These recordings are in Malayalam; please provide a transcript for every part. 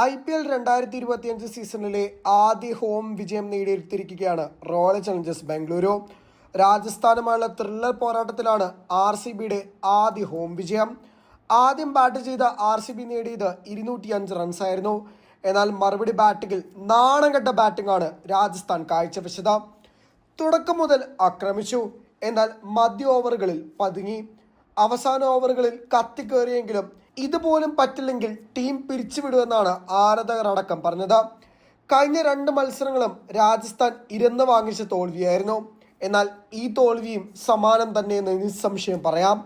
ഐ പി എൽ രണ്ടായിരത്തി ഇരുപത്തിയഞ്ച് സീസണിലെ ആദ്യ ഹോം വിജയം നേടിയെടുത്തിരിക്കുകയാണ് റോയൽ ചലഞ്ചേഴ്സ് ബാംഗ്ലൂരു. രാജസ്ഥാനുമായുള്ള ത്രില്ലർ പോരാട്ടത്തിലാണ് ആർ സി ബിയുടെ ആദ്യ ഹോം വിജയം. ആദ്യം ബാറ്റ് ചെയ്ത ആർ സി ബി നേടിയത് ഇരുന്നൂറ്റി അഞ്ച് റൺസായിരുന്നു എന്നാൽ മറുപടി ബാറ്റിങ്ങിൽ നാണം കെട്ട ബാറ്റിംഗാണ് രാജസ്ഥാൻ കാഴ്ചവെച്ചത്. തുടക്കം മുതൽ ആക്രമിച്ചു. എന്നാൽ മധ്യ ഓവറുകളിൽ പതുങ്ങി. അവസാന ഓവറുകളിൽ കത്തിക്കേറിയെങ്കിലും ഇതുപോലും പറ്റില്ലെങ്കിൽ ടീം പിരിച്ചുവിടുമെന്നാണ് ആരാധകർ അടക്കം പറഞ്ഞത്. കഴിഞ്ഞ രണ്ട് മത്സരങ്ങളും രാജസ്ഥാൻ ഇരന്ന് വാങ്ങിച്ച തോൽവിയായിരുന്നു. എന്നാൽ ഈ തോൽവിയും സമാനം തന്നെയെന്ന് നിസ്സംശയം പറയാം.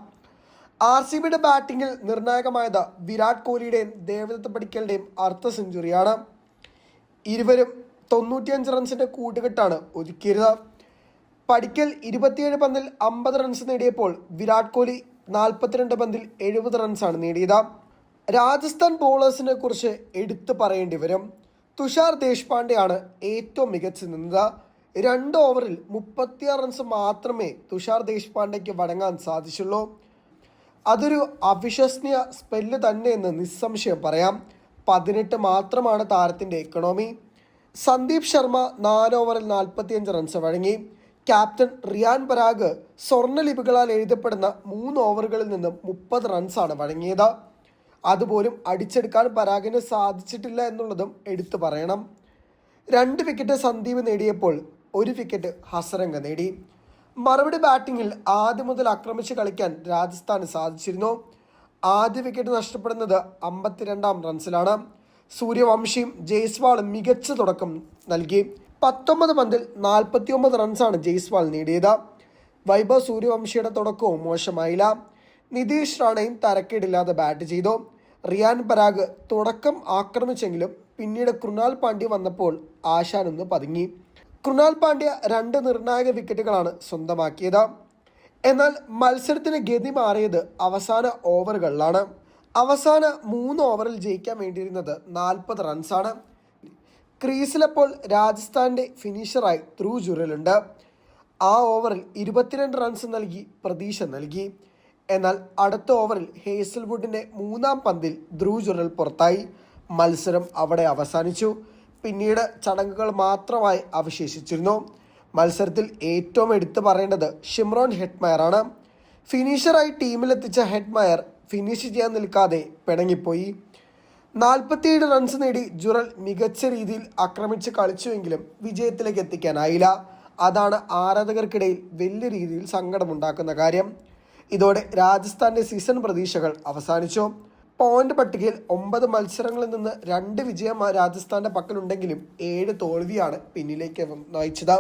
ആർ സി ബിയുടെ ബാറ്റിങ്ങിൽ നിർണായകമായത് വിരാട് കോഹ്ലിയുടെയും ദേവദത്ത് പടിക്കലിന്റെയും അർദ്ധ സെഞ്ചുറിയാണ്. ഇരുവരും തൊണ്ണൂറ്റിയഞ്ച് റൺസിന്റെ കൂട്ടുകെട്ടാണ് ഒതുക്കിയത്. പടിക്കൽ ഇരുപത്തിയേഴ് പന്തിൽ അമ്പത് റൺസ് നേടിയപ്പോൾ വിരാട് കോഹ്ലി നാൽപ്പത്തിരണ്ട് പന്തിൽ എഴുപത് റൺസാണ് നേടിയത്. രാജസ്ഥാൻ ബോളേഴ്സിനെ കുറിച്ച് എടുത്തു പറയേണ്ടി വരും. തുഷാർ ദേശ്പാണ്ഡെയാണ് ഏറ്റവും മികച്ചു നിന്നത്. രണ്ട് ഓവറിൽ മുപ്പത്തിയാറ് റൺസ് മാത്രമേ തുഷാർ ദേശ്പാണ്ഡെക്ക് വടങ്ങാൻ സാധിച്ചുള്ളൂ. അതൊരു അവിശ്വസനീയ സ്പെല്ല് തന്നെയെന്ന് നിസ്സംശയം പറയാം. പതിനെട്ട് മാത്രമാണ് താരത്തിന്റെ എക്കണോമി സന്ദീപ് ശർമ്മ നാല് ഓവറിൽ നാൽപ്പത്തിയഞ്ച് റൺസ് വഴങ്ങി. ക്യാപ്റ്റൻ റിയാൻ പരാഗ് സ്വർണലിപികളാൽ എഴുതപ്പെടുന്ന മൂന്ന് ഓവറുകളിൽ നിന്നും മുപ്പത് റൺസാണ് വഴങ്ങിയത്. അതുപോലും അടിച്ചെടുക്കാൻ പരാഗിന് സാധിച്ചിട്ടില്ല എന്നുള്ളതും എടുത്തു പറയണം. രണ്ട് വിക്കറ്റ് സന്ദീപ് നേടിയപ്പോൾ ഒരു വിക്കറ്റ് ഹസരംഗ നേടി. മറുപടി ബാറ്റിങ്ങിൽ ആദ്യം മുതൽ ആക്രമിച്ച് കളിക്കാൻ രാജസ്ഥാന് സാധിച്ചിരുന്നു. ആദ്യ വിക്കറ്റ് നഷ്ടപ്പെടുന്നത് അമ്പത്തിരണ്ടാം റൺസിലാണ്. സൂര്യവംശിയും ജയ്സ്വാളും മികച്ച തുടക്കം നൽകി. പത്തൊമ്പത് പന്തിൽ നാൽപ്പത്തിയൊമ്പത് റൺസാണ് ജയ്സ്വാൾ നേടിയത്. വൈഭവ് സൂര്യവംശിയുടെ തുടക്കവും മോശമായില്ല. നിതീഷ് റാണയും തരക്കേടില്ലാതെ ബാറ്റ് ചെയ്തു. റിയാൻ പരാഗ് തുടക്കം ആക്രമിച്ചെങ്കിലും പിന്നീട് കൃണാൽ പാണ്ഡ്യ വന്നപ്പോൾ ആശാനൊന്ന് പതുങ്ങി. കൃണാൽ പാണ്ഡ്യ രണ്ട് നിർണായക വിക്കറ്റുകളാണ് സ്വന്തമാക്കിയത്. എന്നാൽ മത്സരത്തിന് ഗതി മാറിയത് അവസാന ഓവറുകളിലാണ് അവസാന മൂന്ന് ഓവറിൽ ജയിക്കാൻ വേണ്ടിയിരുന്നത് നാൽപ്പത് റൺസാണ് ക്രീസിലപ്പോൾ രാജസ്ഥാന്റെ ഫിനിഷറായി ത്രൂ ജുറലുണ്ട്. ആ ഓവറിൽ ഇരുപത്തിരണ്ട് റൺസ് നൽകി പ്രതീക്ഷ നൽകി. എന്നാൽ അടുത്ത ഓവറിൽ ഹേസൽവുഡിന്റെ മൂന്നാം പന്തിൽ ധ്രുവ് ജുറൽ പുറത്തായി. മത്സരം അവിടെ അവസാനിച്ചു. പിന്നീട് ചടങ്ങുകൾ മാത്രമായി അവശേഷിച്ചിരുന്നു. മത്സരത്തിൽ ഏറ്റവും എടുത്തു പറയേണ്ടത് ഷിമ്രോൺ ഹെഡ്മയറാണ്. ഫിനിഷറായി ടീമിലെത്തിച്ച ഹെഡ്മയർ ഫിനിഷ് ചെയ്യാൻ നിൽക്കാതെ പിണങ്ങിപ്പോയി. നാൽപ്പത്തിയേഴ് റൺസ് നേടി ജുറൽ മികച്ച രീതിയിൽ ആക്രമിച്ച് കളിച്ചുവെങ്കിലും വിജയത്തിലേക്ക് എത്തിക്കാനായില്ല. അതാണ് ആരാധകർക്കിടയിൽ വലിയ രീതിയിൽ സങ്കടമുണ്ടാക്കുന്ന കാര്യം. ഇതോടെ രാജസ്ഥാന്റെ സീസൺ പ്രതീക്ഷകൾ അവസാനിച്ചു. പോയിന്റ് പട്ടികയിൽ ഒമ്പത് മത്സരങ്ങളിൽ നിന്ന് രണ്ട് വിജയം രാജസ്ഥാന്റെ പക്കലുണ്ടെങ്കിലും ഏഴ് തോൽവിയാണ് പിന്നിലേക്ക് നയിച്ചത്.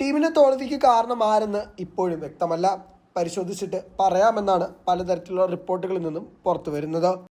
ടീമിന്റെ തോൽവിക്ക് കാരണം ആരെന്ന് ഇപ്പോഴും വ്യക്തമല്ല. പരിശോധിച്ചിട്ട് പറയാമെന്നാണ് പലതരത്തിലുള്ള റിപ്പോർട്ടുകളിൽ നിന്നും പുറത്തു വരുന്നത്